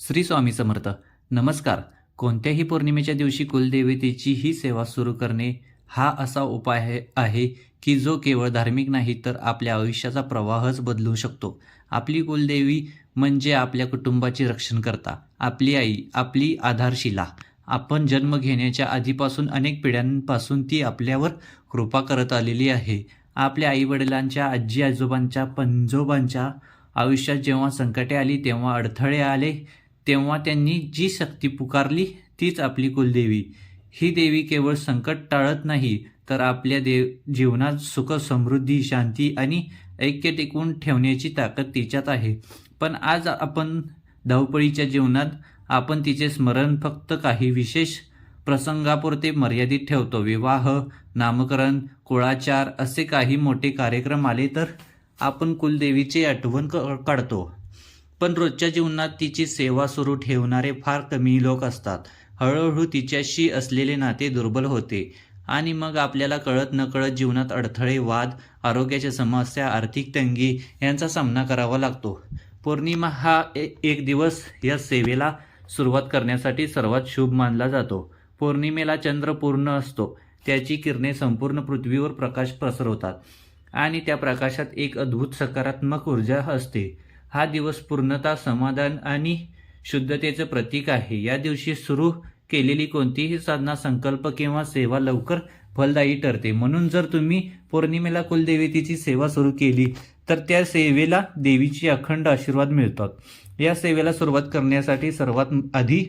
श्री स्वामी समर्थ. नमस्कार. कोणत्याही पौर्णिमेच्या दिवशी कुलदेवतेची ही सेवा सुरू करणे हा असा उपाय आहे की जो केवळ धार्मिक नाही तर आपल्या आयुष्याचा प्रवाहच बदलू शकतो. आपली कुलदेवी म्हणजे आपल्या कुटुंबाचे रक्षण करता आपली आई आपली आधारशिला. आपण जन्म घेण्याच्या आधीपासून अनेक पिढ्यांपासून ती आपल्यावर कृपा करत आलेली आहे. आपल्या आईवडिलांच्या आजी आजोबांच्या पंजोबांच्या आयुष्यात जेव्हा संकटे आली तेव्हा अडथळे आले तेव्हा त्यांनी जी शक्ती पुकारली तीच आपली कुलदेवी. ही देवी केवळ संकट टाळत नाही तर आपल्या देव जीवनात सुख समृद्धी शांती आणि ऐक्य टिकवून ठेवण्याची ताकद तिच्यात आहे. पण आज आपण धावपळीच्या जीवनात आपण तिचे स्मरण फक्त काही विशेष प्रसंगापुरते मर्यादित ठेवतो. विवाह नामकरण कुळाचार असे काही मोठे कार्यक्रम आले तर आपण कुलदेवीची आठवण क- काढतो. पण रोजच्या जीवनात तिची सेवा सुरू ठेवणारे फार कमी लोक असतात. हळूहळू तिच्याशी असलेले नाते दुर्बल होते आणि मग आपल्याला कळत नकळत जीवनात अडथळे वाद आरोग्याच्या समस्या आर्थिक तंगी यांचा सामना करावा लागतो. पौर्णिमा हा एक दिवस या सेवेला सुरुवात करण्यासाठी सर्वात शुभ मानला जातो. पौर्णिमेला चंद्र पूर्ण असतो. त्याची किरणे संपूर्ण पृथ्वीवर प्रकाश पसरवतात आणि त्या प्रकाशात एक अद्भुत सकारात्मक ऊर्जा असते. हा दिवस पूर्णता समाधान आणि शुद्धतेचं प्रतीक आहे. या दिवशी सुरू केलेली कोणतीही साधना संकल्प किंवा सेवा लवकर फलदायी ठरते. म्हणून जर तुम्ही पौर्णिमेला कुलदेवतेची सेवा सुरू केली तर त्या सेवेला देवीची अखंड आशीर्वाद मिळतात. या सेवेला सुरुवात करण्यासाठी सर्वात आधी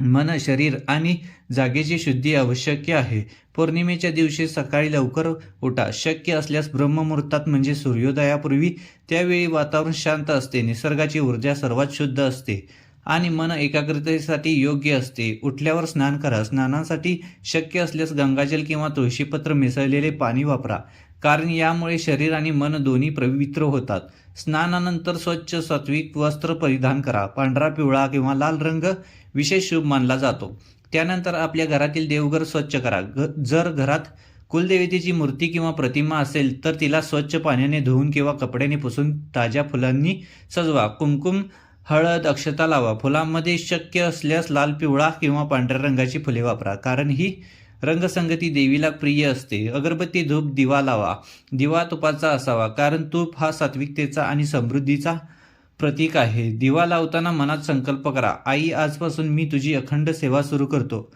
मन शरीर आणि जागेची शुद्धी आवश्यक आहे. पौर्णिमेच्या दिवशी सकाळी लवकर उठा. शक्य असल्यास ब्रह्ममुहूर्तात म्हणजे सूर्योदयापूर्वी त्यावेळी वातावरण शांत असते. निसर्गाची ऊर्जा सर्वात शुद्ध असते आणि मन एकाग्रतेसाठी योग्य असते. उठल्यावर स्नान करा. स्नानासाठी शक्य असल्यास गंगाजल किंवा तुळशीपत्र मिसळलेले पाणी वापरा. कारण यामुळे शरीर आणि मन दोन्ही पवित्र होतात. स्नानानंतर स्वच्छ सात्विक वस्त्र परिधान करा. पांढरा पिवळा किंवा लाल रंग विशेष शुभ मानला जातो. त्यानंतर आपल्या घरातील देवघर स्वच्छ करा. ग जर घरात कुलदेवतेची मूर्ती किंवा प्रतिमा असेल तर तिला स्वच्छ पाण्याने धुवून किंवा कपड्याने पुसून ताज्या फुलांनी सजवा. कुमकुम हळद अक्षता लावा. फुलांमध्ये शक्य असल्यास लाल पिवळा किंवा पांढऱ्या रंगाची फुले वापरा. कारण ही रंगसंगती देवीला प्रिय असते. अगरबत्ती धूप दिवा लावा. दिवा तुपाचा असावा कारण तूप हा सात्विकतेचा आणि समृद्धीचा प्रतीक आहे. दिवा लावताना मनात संकल्प करा. आई आजपासून मी तुझी अखंड सेवा सुरू करतो.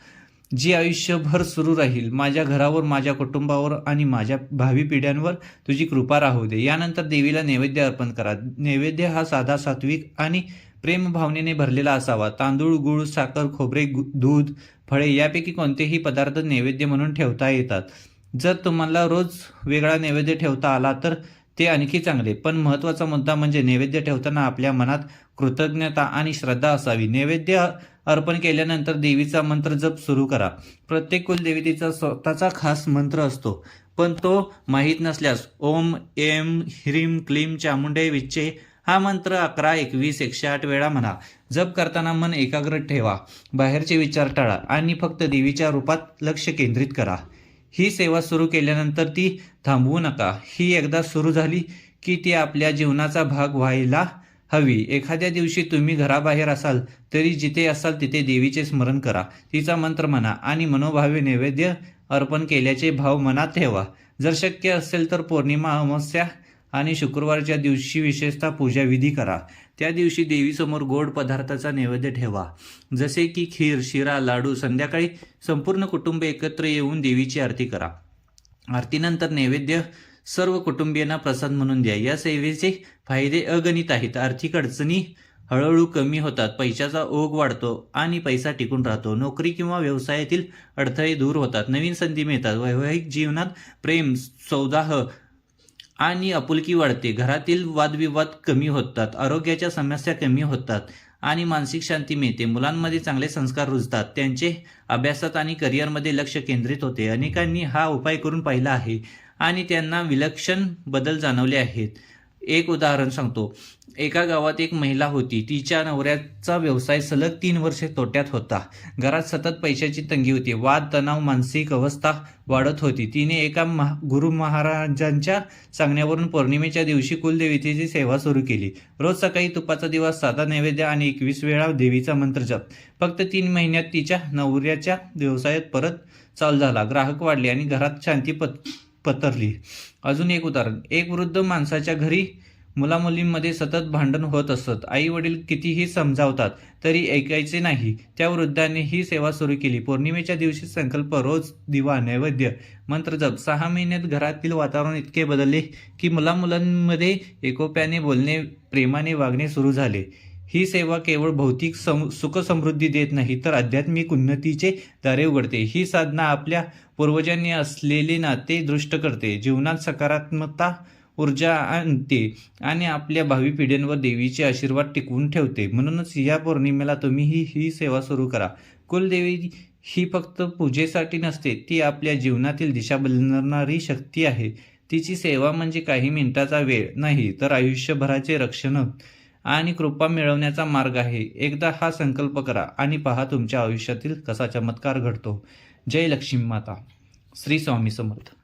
जी आयुष्यभर सुरू राहील माझ्या घरावर माझ्या कुटुंबावर आणि माझ्या भावी पिढ्यांवर तुझी कृपा राहू दे. यानंतर देवीला नैवेद्य अर्पण करा. नैवेद्य हा साधा सात्विक आणि प्रेमभावनेने भरलेला असावा. तांदूळ गुळ साखर खोबरे दूध फळे यापैकी कोणतेही पदार्थ नैवेद्य म्हणून ठेवता येतात. जर तुम्हाला रोज वेगळा नैवेद्य ठेवता आला तर ते आणखी चांगले. पण महत्त्वाचा मुद्दा म्हणजे नैवेद्य ठेवताना आपल्या मनात कृतज्ञता आणि श्रद्धा असावी. नैवेद्य अर्पण केल्यानंतर देवीचा मंत्र जप सुरू करा. प्रत्येक कुलदेवतेचा स्वतःचा खास मंत्र असतो. पण तो माहीत नसल्यास ओम एम ह्रीम क्लीम चामुंडे विच्चे हा मंत्र अकरा एकवीस एकशे आठ वेळा म्हणा. जप करताना मन एकाग्र ठेवा. बाहेरचे विचार टाळा आणि फक्त देवीच्या रूपात लक्ष केंद्रित करा. ही सेवा सुरू केल्यानंतर ती थांबवू नका. ही एकदा सुरू झाली की ती आपल्या जीवनाचा भाग व्हायला हवी. एखाद्या दिवशी तुम्ही घराबाहेर असाल तरी जिथे असाल तिथे देवीचे स्मरण करा. तिचा मंत्र म्हणा आणि मनोभावे नैवेद्य अर्पण केल्याचे भाव मनात ठेवा. जर शक्य असेल तर पौर्णिमा अमावस्या आणि शुक्रवारच्या दिवशी विशेषतः पूजाविधी करा. त्या दिवशी देवीसमोर गोड पदार्थाचा नैवेद्य ठेवा. जसे की खीर शिरा लाडू संध्याकाळी संपूर्ण कुटुंब एकत्र येऊन देवीची आरती करा. आरतीनंतर नैवेद्य सर्व कुटुंबियांना प्रसाद म्हणून द्या. या सेवेचे फायदे अगणित आहेत. आर्थिक अडचणी हळूहळू कमी होतात. पैशाचा ओघ वाढतो आणि पैसा टिकून राहतो. नोकरी किंवा व्यवसायातील अडथळे दूर होतात. नवीन संधी मिळतात. वैवाहिक जीवनात प्रेम सौदाह आणि आपुलकी वाढते. घरातील वादविवाद कमी होतात आरोग्याच्या समस्या कमी होतात आणि मानसिक शांती मिळते. मुलांमध्ये चांगले संस्कार रुजतात. त्यांचे अभ्यासात आणि करिअरमध्ये लक्ष केंद्रित होते. अनेकांनी हा उपाय करून पाहिला आहे आणि त्यांना विलक्षण बदल जाणवले आहेत. एक उदाहरण सांगतो. एका गावात एक महिला होती. तिच्या नवऱ्याचा व्यवसाय सलग तीन वर्षे तोट्यात होता. घरात सतत पैशाची तंगी होती. वाद तणाव मानसिक अवस्था वाढत होती. तिने एका महा गुरु महाराजांच्या सांगण्यावरून पौर्णिमेच्या दिवशी कुलदेवीची सेवा सुरू केली. रोज सकाळी तुपाचा दिवस साधा नैवेद्य आणि एकवीस वेळा देवीचा मंत्र जप. फक्त तीन महिन्यात तिच्या नवऱ्याच्या व्यवसायात परत चालू झाला. ग्राहक वाढले आणि घरात शांती पत पतरली अजून एक उदाहरण. एक वृद्ध माणसाच्या घरी मुलामुलींमध्ये सतत भांडण होत असत. आई वडील कितीही समजावतात तरी ऐकायचे नाही. त्या वृद्धाने ही सेवा सुरू केली. पौर्णिमेच्या दिवशी संकल्प रोज दिवा नैवेद्य मंत्र जप. सहा महिन्यात घरातील वातावरण इतके बदलले की मुलामुलांमध्ये एकोप्याने बोलणे प्रेमाने वागणे सुरू झाले. ही सेवा केवळ भौतिक सम सुखसमृद्धी देत नाही तर आध्यात्मिक उन्नतीचे दारे उघडते. ही साधना आपल्या पूर्वजांनी असलेले नाते दृष्ट करते. जीवनात सकारात्मकता ऊर्जा आणते आणि आपल्या भावी पिढ्यांवर देवीचे आशीर्वाद टिकवून ठेवते. म्हणूनच या पौर्णिमेला तुम्हीही ही सेवा सुरू करा. कुलदेवी ही फक्त पूजेसाठी नसते ती आपल्या जीवनातील दिशा बदलणारी शक्ती आहे. तिची सेवा म्हणजे काही मिनिटाचा वेळ नाही तर आयुष्यभराचे रक्षण आणि कृपा मिळवण्याचा मार्ग आहे. एकदा हा संकल्प करा आणि पहा तुमच्या आयुष्यातील कसा चमत्कार घडतो. जय लक्ष्मी माता. श्री स्वामी समर्थ.